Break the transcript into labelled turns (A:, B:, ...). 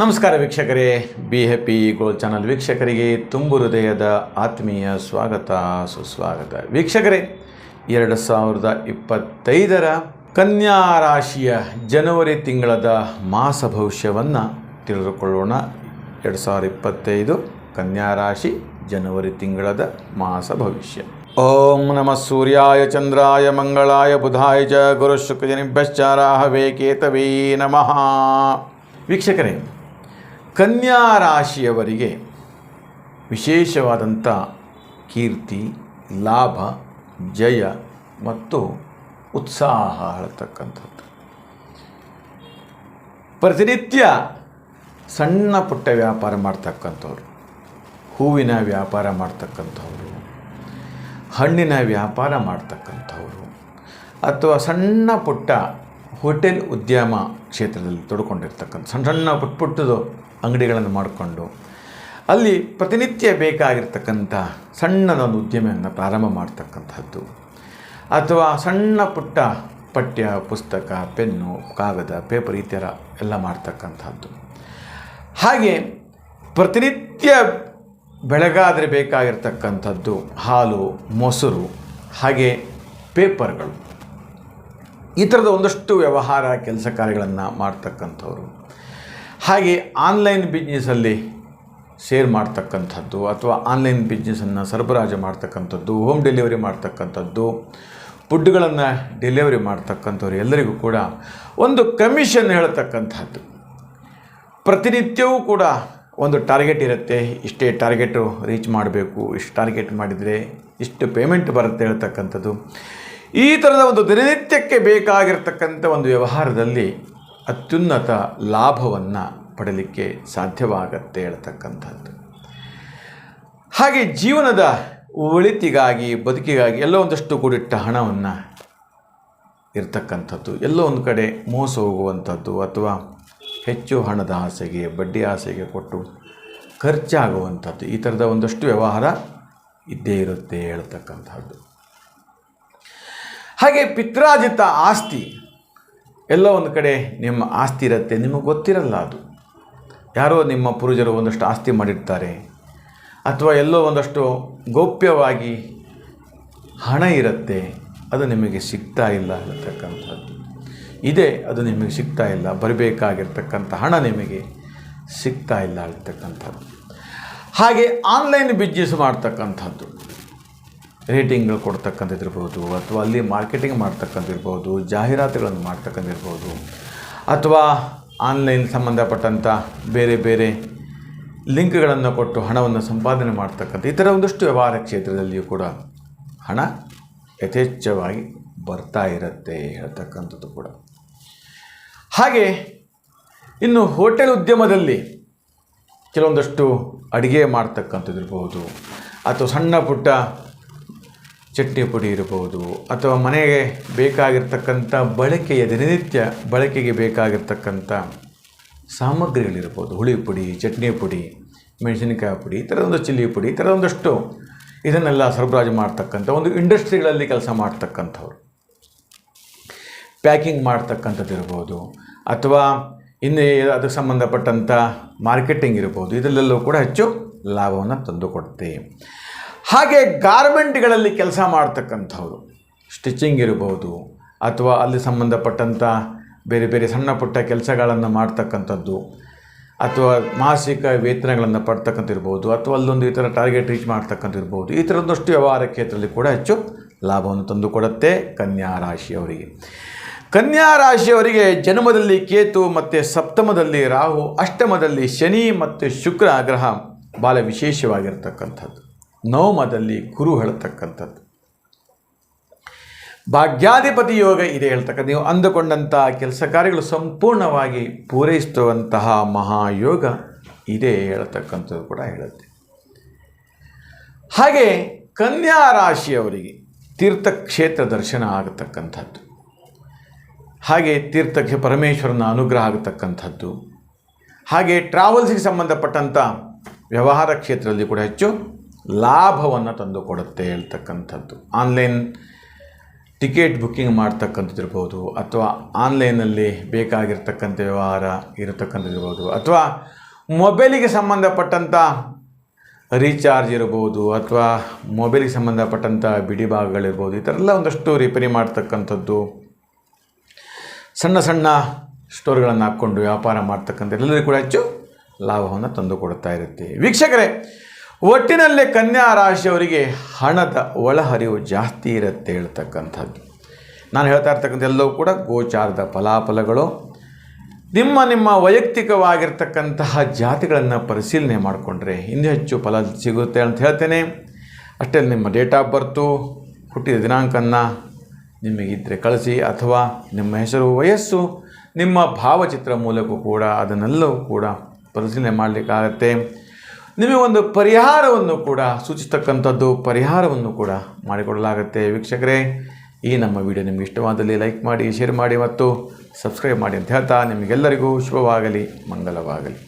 A: ನಮಸ್ಕಾರ ವೀಕ್ಷಕರೇ be happy goal channel ವೀಕ್ಷಕರಿಗೆ ತುಂಬು ಹೃದಯದ ಆತ್ಮೀಯ ಸ್ವಾಗತ, ಸುಸ್ವಾಗತ. ವೀಕ್ಷಕರೇ, ಎರಡು ಸಾವಿರದ ಇಪ್ಪತ್ತೈದರ ಕನ್ಯಾ ರಾಶಿಯ ಜನವರಿ ತಿಂಗಳದ ಮಾಸ ಭವಿಷ್ಯವನ್ನು ತಿಳಿದುಕೊಳ್ಳೋಣ. ಎರಡು ಸಾವಿರದ ಇಪ್ಪತ್ತೈದು ಕನ್ಯಾ ರಾಶಿ ಜನವರಿ ತಿಂಗಳದ ಮಾಸ ಭವಿಷ್ಯ. ಓಂ ನಮಃ ಸೂರ್ಯಾಯ, ಚಂದ್ರಾಯ, ಮಂಗಳಾಯ, ಬುಧಾಯ ಚ ಗುರು ವೇಕೇತವೇ ನಮಃ. ವೀಕ್ಷಕರೇ ಕನ್ಯಾ ರಾಶಿಯವರಿಗೆ ವಿಶೇಷವಾದಂಥ ಕೀರ್ತಿ, ಲಾಭ, ಜಯ ಮತ್ತು ಉತ್ಸಾಹ ಹೇಳ್ತಕ್ಕಂಥದ್ದು. ಪ್ರತಿನಿತ್ಯ ಸಣ್ಣ ಪುಟ್ಟ ವ್ಯಾಪಾರ ಮಾಡ್ತಕ್ಕಂಥವ್ರು, ಹೂವಿನ ವ್ಯಾಪಾರ ಮಾಡ್ತಕ್ಕಂಥವ್ರು, ಹಣ್ಣಿನ ವ್ಯಾಪಾರ ಮಾಡ್ತಕ್ಕಂಥವ್ರು, ಅಥವಾ ಸಣ್ಣ ಪುಟ್ಟ ಹೋಟೆಲ್ ಉದ್ಯಮ ಕ್ಷೇತ್ರದಲ್ಲಿ ತೊಡ್ಕೊಂಡಿರ್ತಕ್ಕಂಥ ಸಣ್ಣ ಸಣ್ಣ ಪುಟ್ಟ ಪುಟ್ಟದು ಅಂಗಡಿಗಳನ್ನು ಮಾಡಿಕೊಂಡು ಅಲ್ಲಿ ಪ್ರತಿನಿತ್ಯ ಬೇಕಾಗಿರ್ತಕ್ಕಂಥ ಸಣ್ಣದೊಂದು ಉದ್ಯಮವನ್ನು ಪ್ರಾರಂಭ ಮಾಡ್ತಕ್ಕಂಥದ್ದು. ಅಥವಾ ಸಣ್ಣ ಪುಟ್ಟ ಪಠ್ಯ, ಪುಸ್ತಕ, ಪೆನ್ನು, ಕಾಗದ, ಪೇಪರ್ ಈ ಥರ ಎಲ್ಲ ಮಾಡ್ತಕ್ಕಂಥದ್ದು. ಹಾಗೆ ಪ್ರತಿನಿತ್ಯ ಬೆಳಗಾದರೆ ಬೇಕಾಗಿರ್ತಕ್ಕಂಥದ್ದು ಹಾಲು, ಮೊಸರು, ಹಾಗೆ ಪೇಪರ್ಗಳು. ಈ ಥರದ ಒಂದಷ್ಟು ವ್ಯವಹಾರ, ಕೆಲಸ ಕಾರ್ಯಗಳನ್ನು ಮಾಡ್ತಕ್ಕಂಥವ್ರು. ಹಾಗೆ ಆನ್ಲೈನ್ ಬಿಸ್ನೆಸ್ಸಲ್ಲಿ ಶೇರ್ ಮಾಡ್ತಕ್ಕಂಥದ್ದು ಅಥವಾ ಆನ್ಲೈನ್ ಬಿಸ್ನೆಸ್ಸನ್ನು ಸರಬರಾಜು ಮಾಡ್ತಕ್ಕಂಥದ್ದು, ಹೋಮ್ ಡೆಲಿವರಿ ಮಾಡ್ತಕ್ಕಂಥದ್ದು, ಫುಡ್ಗಳನ್ನು ಡೆಲಿವರಿ ಮಾಡ್ತಕ್ಕಂಥವ್ರು ಎಲ್ಲರಿಗೂ ಕೂಡ ಒಂದು ಕಮಿಷನ್ ಹೇಳ್ತಕ್ಕಂಥದ್ದು. ಪ್ರತಿನಿತ್ಯವೂ ಕೂಡ ಒಂದು ಟಾರ್ಗೆಟ್ ಇರುತ್ತೆ, ಇಷ್ಟೇ ಟಾರ್ಗೆಟು ರೀಚ್ ಮಾಡಬೇಕು, ಇಷ್ಟು ಟಾರ್ಗೆಟ್ ಮಾಡಿದರೆ ಇಷ್ಟು ಪೇಮೆಂಟ್ ಬರುತ್ತೆ ಹೇಳ್ತಕ್ಕಂಥದ್ದು. ಈ ಥರದ ಒಂದು ದಿನನಿತ್ಯಕ್ಕೆ ಬೇಕಾಗಿರ್ತಕ್ಕಂಥ ಒಂದು ವ್ಯವಹಾರದಲ್ಲಿ ಅತ್ಯುನ್ನತ ಲಾಭವನ್ನು ಪಡಲಿಕ್ಕೆ ಸಾಧ್ಯವಾಗತ್ತೆ ಹೇಳ್ತಕ್ಕಂಥದ್ದು. ಹಾಗೆ ಜೀವನದ ಒಳಿತಿಗಾಗಿ, ಬದುಕಿಗಾಗಿ ಎಲ್ಲ ಒಂದಷ್ಟು ಕೂಡಿಟ್ಟ ಹಣವನ್ನು ಇರ್ತಕ್ಕಂಥದ್ದು. ಎಲ್ಲೋ ಒಂದು ಕಡೆ ಮೋಸ ಹೋಗುವಂಥದ್ದು ಅಥವಾ ಹೆಚ್ಚು ಹಣದ ಆಸೆಗೆ, ಬಡ್ಡಿ ಆಸೆಗೆ ಕೊಟ್ಟು ಖರ್ಚಾಗುವಂಥದ್ದು. ಈ ಥರದ ಒಂದಷ್ಟು ವ್ಯವಹಾರ ಇದ್ದೇ ಇರುತ್ತೆ ಹೇಳ್ತಕ್ಕಂಥದ್ದು. ಹಾಗೆ ಪಿತ್ರಾಜಿತ ಆಸ್ತಿ ಎಲ್ಲ ಒಂದು ಕಡೆ ನಿಮ್ಮ ಆಸ್ತಿ ಇರುತ್ತೆ. ನಿಮಗೆ ಗೊತ್ತಿರಲ್ಲ ಅದು. ಯಾರೋ ನಿಮ್ಮ ಪೂರ್ವಜರು ಒಂದಷ್ಟು ಆಸ್ತಿ ಮಾಡಿರ್ತಾರೆ. ಅಥವಾ ಎಲ್ಲೋ ಒಂದಷ್ಟು ಗೌಪ್ಯವಾಗಿ ಹಣ ಇರುತ್ತೆ. ಅದು ನಿಮಗೆ ಸಿಗ್ತಾ ಇಲ್ಲ ಅನ್ನತಕ್ಕಂಥದ್ದು. ಇದೆ ಅದು ನಿಮಗೆ ಸಿಗ್ತಾ ಇಲ್ಲ. ಬರಬೇಕಾಗಿರ್ತಕ್ಕಂಥ ಹಣ ನಿಮಗೆ ಸಿಗ್ತಾ ಇಲ್ಲ ಅಂತಕ್ಕಂಥದ್ದು ಹಾಗೆ ಆನ್ಲೈನ್ ಬಿಸ್ನೆಸ್ ಮಾಡ್ತಕ್ಕಂಥದ್ದು. ರೇಟಿಂಗ್ಗಳು ಕೊಡ್ತಕ್ಕಂಥದ್ದಿರ್ಬೋದು, ಅಥವಾ ಅಲ್ಲಿ ಮಾರ್ಕೆಟಿಂಗ್ ಮಾಡ್ತಕ್ಕಂಥಿರ್ಬೋದು ಜಾಹೀರಾತುಗಳನ್ನು ಮಾಡ್ತಕ್ಕಂಥಿರ್ಬೋದು ಅಥವಾ ಆನ್ಲೈನ್ ಸಂಬಂಧಪಟ್ಟಂಥ ಬೇರೆ ಬೇರೆ ಲಿಂಕ್ಗಳನ್ನು ಕೊಟ್ಟು ಹಣವನ್ನು ಸಂಪಾದನೆ ಮಾಡ್ತಕ್ಕಂಥ ಈ ಥರ ಒಂದಷ್ಟು ವ್ಯವಹಾರ ಕ್ಷೇತ್ರದಲ್ಲಿಯೂ ಕೂಡ ಹಣ ಯಥೇಚ್ಛವಾಗಿ ಬರ್ತಾ ಇರುತ್ತೆ ಹೇಳ್ತಕ್ಕಂಥದ್ದು ಕೂಡ. ಹಾಗೆ ಇನ್ನು ಹೋಟೆಲ್ ಉದ್ಯಮದಲ್ಲಿ ಕೆಲವೊಂದಷ್ಟು ಅಡುಗೆ ಮಾಡ್ತಕ್ಕಂಥದ್ದಿರ್ಬೋದು, ಅಥವಾ ಸಣ್ಣ ಪುಟ್ಟ ಚಟ್ನಿ ಪುಡಿ ಇರ್ಬೋದು ಅಥವಾ ಮನೆಗೆ ಬೇಕಾಗಿರ್ತಕ್ಕಂಥ ಬಳಕೆಯ ದಿನನಿತ್ಯ ಬಳಕೆಗೆ ಬೇಕಾಗಿರ್ತಕ್ಕಂಥ ಸಾಮಗ್ರಿಗಳಿರ್ಬೋದು. ಹುಳಿ ಪುಡಿ, ಚಟ್ನಿ ಪುಡಿ, ಮೆಣಸಿನಕಾಯಿ ಪುಡಿ, ಈ ಥರದ ಒಂದು ಚಿಲ್ಲಿ ಪುಡಿ, ಈ ಥರದ ಒಂದಷ್ಟು ಇದನ್ನೆಲ್ಲ ಸರಬರಾಜು ಮಾಡ್ತಕ್ಕಂಥ ಒಂದು ಇಂಡಸ್ಟ್ರಿಗಳಲ್ಲಿ ಕೆಲಸ ಮಾಡ್ತಕ್ಕಂಥವ್ರು. ಪ್ಯಾಕಿಂಗ್ ಮಾಡ್ತಕ್ಕಂಥದ್ದು ಇರ್ಬೋದು ಅಥವಾ ಇನ್ನು ಅದಕ್ಕೆ ಸಂಬಂಧಪಟ್ಟಂಥ ಮಾರ್ಕೆಟಿಂಗ್ ಇರ್ಬೋದು ಇದರಲ್ಲೆಲ್ಲೂ ಕೂಡ ಹೆಚ್ಚು ಲಾಭವನ್ನು ತಂದುಕೊಡುತ್ತೆ. ಹಾಗೆ ಗಾರ್ಮೆಂಟ್ಗಳಲ್ಲಿ ಕೆಲಸ ಮಾಡ್ತಕ್ಕಂಥವ್ರು. ಸ್ಟಿಚಿಂಗ್ ಇರಬಹುದು ಅಥವಾ ಅಲ್ಲಿ ಸಂಬಂಧಪಟ್ಟಂಥ ಬೇರೆ ಬೇರೆ ಸಣ್ಣ ಪುಟ್ಟ ಕೆಲಸಗಳನ್ನು ಮಾಡ್ತಕ್ಕಂಥದ್ದು, ಅಥವಾ ಮಾಸಿಕ ವೇತನಗಳನ್ನು ಪಡ್ತಕ್ಕಂಥಿರ್ಬೋದು ಅಥವಾ ಅಲ್ಲೊಂದು ಈ ಥರ ಟಾರ್ಗೆಟ್ ರೀಚ್ ಮಾಡ್ತಕ್ಕಂಥಿರ್ಬೋದು ಈ ಥರದಷ್ಟು ವ್ಯವಹಾರ ಕ್ಷೇತ್ರದಲ್ಲಿ ಕೂಡ ಹೆಚ್ಚು ಲಾಭವನ್ನು ತಂದುಕೊಡುತ್ತೆ ಕನ್ಯಾ ರಾಶಿಯವರಿಗೆ. ಕನ್ಯಾ ರಾಶಿಯವರಿಗೆ ಜನ್ಮದಲ್ಲಿ ಕೇತು ಮತ್ತು ಸಪ್ತಮದಲ್ಲಿ ರಾಹು, ಅಷ್ಟಮದಲ್ಲಿ ಶನಿ ಮತ್ತು ಶುಕ್ರ ಗ್ರಹ ಭಾಳ ವಿಶೇಷವಾಗಿರ್ತಕ್ಕಂಥದ್ದು. ನವಮದಲ್ಲಿ ಗುರು ಹೇಳ್ತಕ್ಕಂಥದ್ದು. ಭಾಗ್ಯಾಧಿಪತಿ ಯೋಗ ಇದೆ ಹೇಳ್ತಕ್ಕಂಥ ನೀವು ಅಂದುಕೊಂಡಂತಹ ಕೆಲಸ ಕಾರ್ಯಗಳು ಸಂಪೂರ್ಣವಾಗಿ ಪೂರೈಸುವಂತಹ ಮಹಾಯೋಗ ಇದೆ ಹೇಳ್ತಕ್ಕಂಥದ್ದು ಕೂಡ ಹೇಳುತ್ತೆ. ಹಾಗೆ ಕನ್ಯಾ ರಾಶಿಯವರಿಗೆ ತೀರ್ಥಕ್ಷೇತ್ರ ದರ್ಶನ ಆಗತಕ್ಕಂಥದ್ದು. ಹಾಗೆ ತೀರ್ಥಕ್ಕೆ ಪರಮೇಶ್ವರನ ಅನುಗ್ರಹ ಆಗತಕ್ಕಂಥದ್ದು. ಹಾಗೆ ಟ್ರಾವೆಲ್ಸಿಗೆ ಸಂಬಂಧಪಟ್ಟಂಥ ವ್ಯವಹಾರ ಕ್ಷೇತ್ರದಲ್ಲಿ ಕೂಡ ಹೆಚ್ಚು ಲಾಭವನ್ನು ತಂದುಕೊಡುತ್ತೆ ಹೇಳ್ತಕ್ಕಂಥದ್ದು. ಆನ್ಲೈನ್ ಟಿಕೆಟ್ ಬುಕ್ಕಿಂಗ್ ಮಾಡ್ತಕ್ಕಂಥದ್ದು ಇರ್ಬೋದು, ಅಥವಾ ಆನ್ಲೈನಲ್ಲಿ ಬೇಕಾಗಿರ್ತಕ್ಕಂಥ ವ್ಯವಹಾರ ಇರತಕ್ಕಂಥದ್ದು ಇರ್ಬೋದು, ಅಥವಾ ಮೊಬೈಲಿಗೆ ಸಂಬಂಧಪಟ್ಟಂಥ ರೀಚಾರ್ಜ್ ಇರ್ಬೋದು, ಅಥವಾ ಮೊಬೈಲಿಗೆ ಸಂಬಂಧಪಟ್ಟಂಥ ಬಿಡಿ ಭಾಗಗಳಿರ್ಬೋದು ಈ ಥರ ಎಲ್ಲ ಒಂದಷ್ಟು ರಿಪೇರಿ ಮಾಡ್ತಕ್ಕಂಥದ್ದು. ಸಣ್ಣ ಸಣ್ಣ ಸ್ಟೋರ್ಗಳನ್ನು ಹಾಕ್ಕೊಂಡು ವ್ಯಾಪಾರ ಮಾಡ್ತಕ್ಕಂಥ ಎಲ್ಲರಿಗೂ ಕೂಡ ಹೆಚ್ಚು ಲಾಭವನ್ನು ತಂದುಕೊಡ್ತಾ ಇರುತ್ತೆ. ವೀಕ್ಷಕರೇ ಒಟ್ಟಿನಲ್ಲಿ ಕನ್ಯಾ ರಾಶಿಯವರಿಗೆ ಹಣದ ಒಳಹರಿವು ಜಾಸ್ತಿ ಇರುತ್ತೆ ಹೇಳ್ತಕ್ಕಂಥದ್ದು. ನಾನು ಹೇಳ್ತಾ ಇರ್ತಕ್ಕಂಥ ಎಲ್ಲವೂ ಕೂಡ ಗೋಚಾರದ ಫಲಾಫಲಗಳು. ನಿಮ್ಮ ನಿಮ್ಮ ವೈಯಕ್ತಿಕವಾಗಿರ್ತಕ್ಕಂತಹ ಜಾತಿಗಳನ್ನು ಪರಿಶೀಲನೆ ಮಾಡಿಕೊಂಡ್ರೆ ಇನ್ನೂ ಹೆಚ್ಚು ಫಲ ಸಿಗುತ್ತೆ ಅಂತ ಹೇಳ್ತೇನೆ. ಅಷ್ಟೇ ನಿಮ್ಮ ಡೇಟ್ ಆಫ್ ಬರ್ತು, ಹುಟ್ಟಿದ ದಿನಾಂಕನ್ನು ನಿಮಗಿದ್ದರೆ ಕಳಿಸಿ ಅಥವಾ ನಿಮ್ಮ ಹೆಸರು, ವಯಸ್ಸು, ನಿಮ್ಮ ಭಾವಚಿತ್ರ ಮೂಲಕ ಕೂಡ ಅದನ್ನೆಲ್ಲವೂ ಕೂಡ ಪರಿಶೀಲನೆ ಮಾಡಲಿಕ್ಕಾಗತ್ತೆ. ನಿಮಗೊಂದು ಪರಿಹಾರವನ್ನು ಕೂಡ, ಸೂಚಿಸ್ತಕ್ಕಂಥದ್ದು ಪರಿಹಾರವನ್ನು ಕೂಡ ಮಾಡಿಕೊಡಲಾಗುತ್ತೆ. ವೀಕ್ಷಕರೇ, ಈ ನಮ್ಮ ವಿಡಿಯೋ ನಿಮಗೆ ಇಷ್ಟವಾದಲ್ಲಿ ಲೈಕ್ ಮಾಡಿ, ಶೇರ್ ಮಾಡಿ ಮತ್ತು ಸಬ್ಸ್ಕ್ರೈಬ್ ಮಾಡಿ ಅಂತ ಹೇಳ್ತಾ ನಿಮಗೆಲ್ಲರಿಗೂ ಶುಭವಾಗಲಿ ಮಂಗಲವಾಗಲಿ